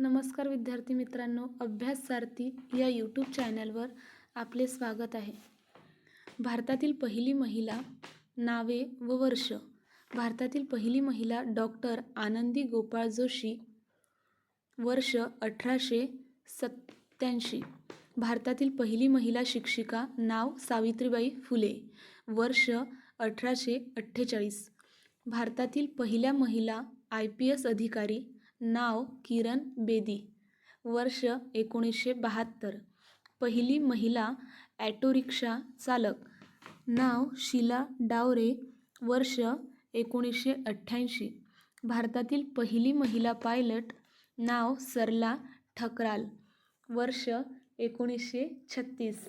नमस्कार विद्यार्थी मित्रांनो अभ्यास सारथी या यूट्यूब चॅनलवर आपले स्वागत आहे. भारतातील पहिली महिला नावे व वर्ष. भारतातील पहिली महिला डॉक्टर आनंदी गोपाळ जोशी वर्ष अठराशे सत्त्याऐंशी. भारतातील पहिली महिला शिक्षिका नाव सावित्रीबाई फुले वर्ष अठराशे अठ्ठेचाळीस. भारतातील पहिल्या महिला आय पी एस अधिकारी नाव किरण बेदी. वर्ष एकोणीसशे बहात्तर. पहिली महिला ॲटोरिक्षा चालक. नाव शिला डावरे. वर्ष एकोणीसशे अठ्ठ्याऐंशी. भारतातील पहिली महिला पायलट. नाव सरला ठकराल. वर्ष एकोणीसशे छत्तीस.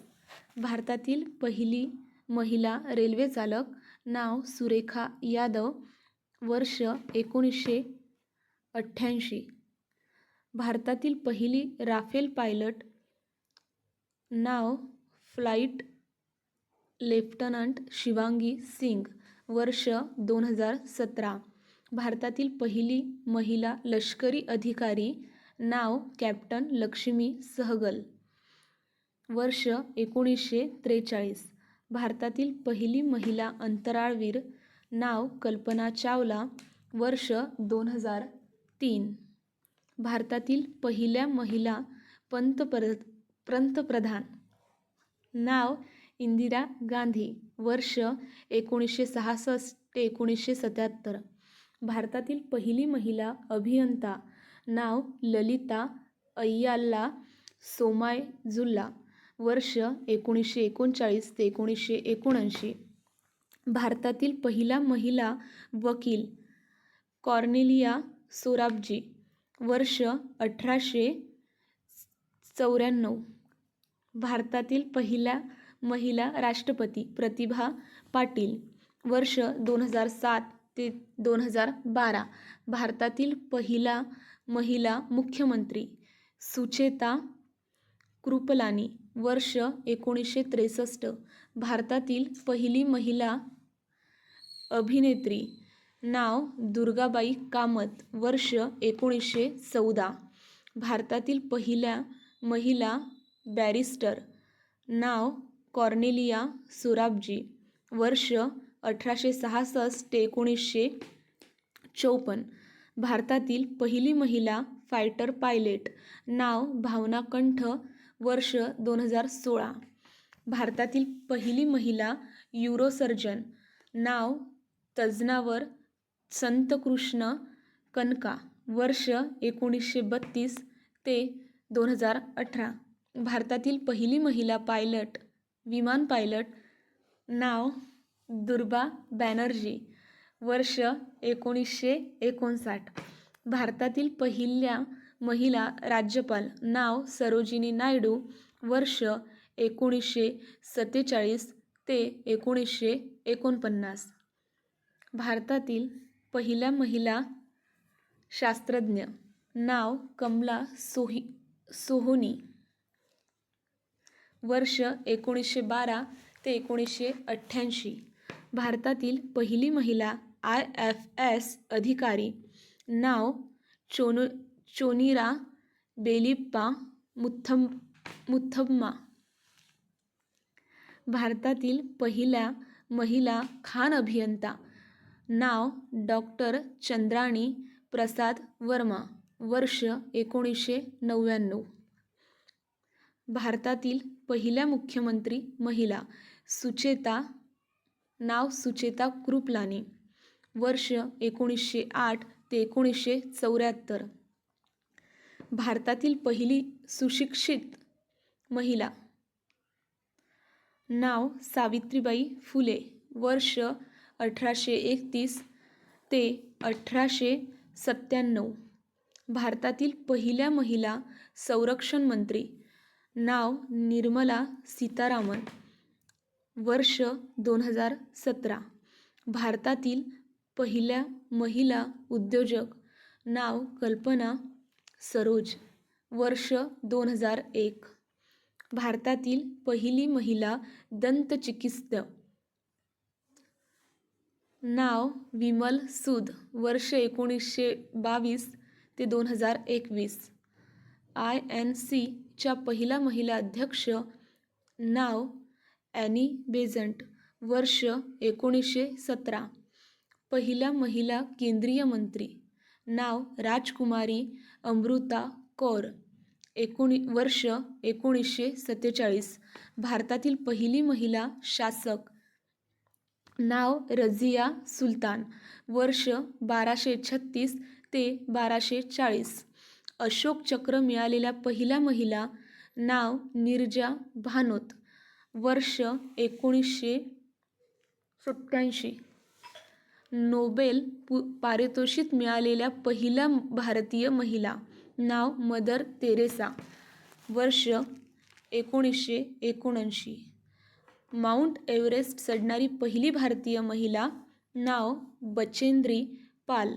भारतातील पहिली महिला रेल्वे चालक. नाव सुरेखा यादव. वर्ष एकोणीसशे अठ्ठ्याऐंशी. भारतातील पहिली राफेल पायलट नाव फ्लाईट लेफ्टनंट शिवांगी सिंग वर्ष दोन हजार सतरा. भारतातील पहिली महिला लष्करी अधिकारी नाव कॅप्टन लक्ष्मी सहगल वर्ष एकोणीसशे त्रेचाळीस. भारतातील पहिली महिला अंतराळवीर नाव कल्पना चावला वर्ष दोन हजार तीन. भारतातील पहिल्या महिला पंतपर पंतप्रधान. नाव इंदिरा गांधी. वर्ष एकोणीसशे सहासष्ट ते एकोणीसशे सत्याहत्तर. भारतातील पहिली महिला अभियंता नाव ललिता अय्याल्ला सोमायजुल्ला. वर्ष एकोणीसशे एकोणचाळीस ते एकोणीसशे एकोणऐंशी. भारतातील पहिला महिला वकील कॉर्नेलिया सोराबजी वर्ष अठराशे चौऱ्याण्णव. भारतातील पहिल्या महिला राष्ट्रपती प्रतिभा पाटील वर्ष दोन हजार सात ते दोन हजार बारा. भारतातील पहिला महिला मुख्यमंत्री सुचेता कृपलानी वर्ष एकोणीसशे त्रेसष्ट. भारतातील पहिली महिला अभिनेत्री नाव दुर्गाबाई कामत वर्ष एकोणीसशे चौदा. भारतातील पहिल्या महिला बॅरिस्टर. नाव कॉर्नेलिया सुराबजी वर्ष अठराशे सहासष्ट ते एकोणीसशे चौपन्न भारतातील पहिली महिला फायटर पायलट. नाव भावना कंठ वर्ष दोन हजार सोळा. भारतातील पहिली महिला युरोसर्जन. नाव तज्ज्ञावर संतकृष्ण कनका वर्ष एकोणीसशे बत्तीस ते दोन हजार अठरा. भारतातील पहिली महिला पायलट विमान पायलट नाव दुर्बा बॅनर्जी वर्ष एकोणीसशे एकोणसाठ. भारतातील पहिल्या महिला राज्यपाल नाव सरोजिनी नायडू वर्ष एकोणीसशे सत्तेचाळीस ते एकोणीसशे एकोणपन्नास. भारतातील पहिल्या महिला शास्त्रज्ञ नाव कमला सोही सोहोनी. वर्ष एकोणीसशे बारा ते एकोणीसशे अठ्ठ्याऐंशी. भारतातील पहिली महिला आय एफ एस अधिकारी नाव चोनो चोनिरा बेलिप्पा मुथम मुथम्मा. भारतातील पहिल्या महिला खान अभियंता नाव डॉक्टर चंद्राणी प्रसाद वर्मा वर्ष एकोणीसशे नव्याण्णव. भारतातील पहिल्या मुख्यमंत्री महिला सुचेता नाव सुचेता कृपलानी वर्ष एकोणीसशे आठ ते एकोणीसशे चौऱ्याहत्तर. भारतातील पहिली सुशिक्षित महिला. नाव सावित्रीबाई फुले वर्ष अठराशे एकतीस ते अठराशे सत्त्याण्णव. भारतातील पहिल्या महिला संरक्षण मंत्री नाव निर्मला सीतारामन. वर्ष दोन हजार सतरा. भारतातील पहिल्या महिला उद्योजक नाव कल्पना सरोज. वर्ष दोन हजार एक. भारतातील पहिली महिला दंतचिकित्सक नाव विमल सूद वर्ष एकोणीसशे बावीस ते दोन हजार एकवीस. आय एन सीच्या पहिला महिला अध्यक्ष नाव ॲनी बेझंट वर्ष एकोणीसशे सतरा. पहिल्या महिला केंद्रीय मंत्री नाव राजकुमारी अमृता कौर एकोणी वर्ष एकोणीसशे सत्तेचाळीस. भारतातील पहिली महिला शासक नाव रझिया सुलतान वर्ष बाराशे छत्तीस ते बाराशे चाळीस. अशोक चक्र मिळालेल्या पहिल्या महिला नाव निर्जा भानोत वर्ष एकोणीसशे सत्याऐंशी नोबेल पु पारितोषिक मिळालेल्या पहिल्या भारतीय महिला नाव मदर तेरेसा वर्ष एकोणीसशे एकोणऐंशी. माउंट एव्हरेस्ट चढणारी पहिली भारतीय महिला नाव बचेंद्री पाल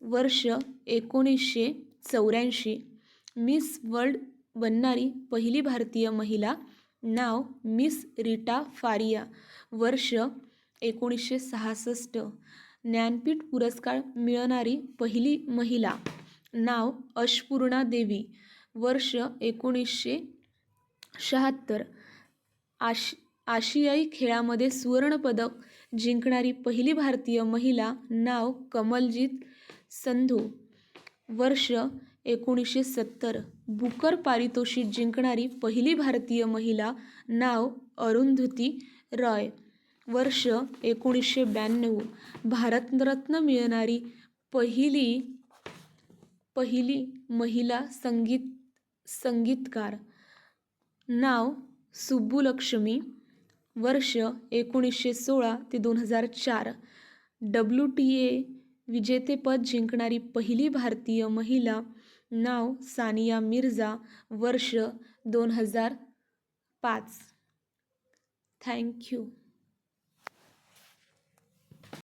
वर्ष एकोणीसशे चौऱ्याऐंशी. मिस वर्ल्ड बनणारी पहिली भारतीय महिला नाव मिस रिटा फारिया वर्ष एकोणीसशे सहासष्ट. ज्ञानपीठ पुरस्कार मिळणारी पहिली महिला नाव अशपूर्णा देवी वर्ष एकोणीसशे शहात्तर. आश आशियाई खेळामध्ये सुवर्णपदक जिंकणारी पहिली भारतीय महिला नाव कमलजीत संधू. वर्ष एकोणीसशे सत्तर. बुकर पारितोषिक जिंकणारी पहिली भारतीय महिला नाव अरुंधती रॉय. वर्ष एकोणीसशे ब्याण्णव. भारतरत्न मिळणारी पहिली पहिली महिला संगीत संगीतकार नाव सुब्बुलक्ष्मी वर्ष एकोणीसशे सोळा ते दोन हजार चार. डब्ल्यू टी ए विजेतेपद जिंकणारी पहिली भारतीय महिला नाव सानिया मिर्झा वर्ष दोन हजार पाच. थँक्यू.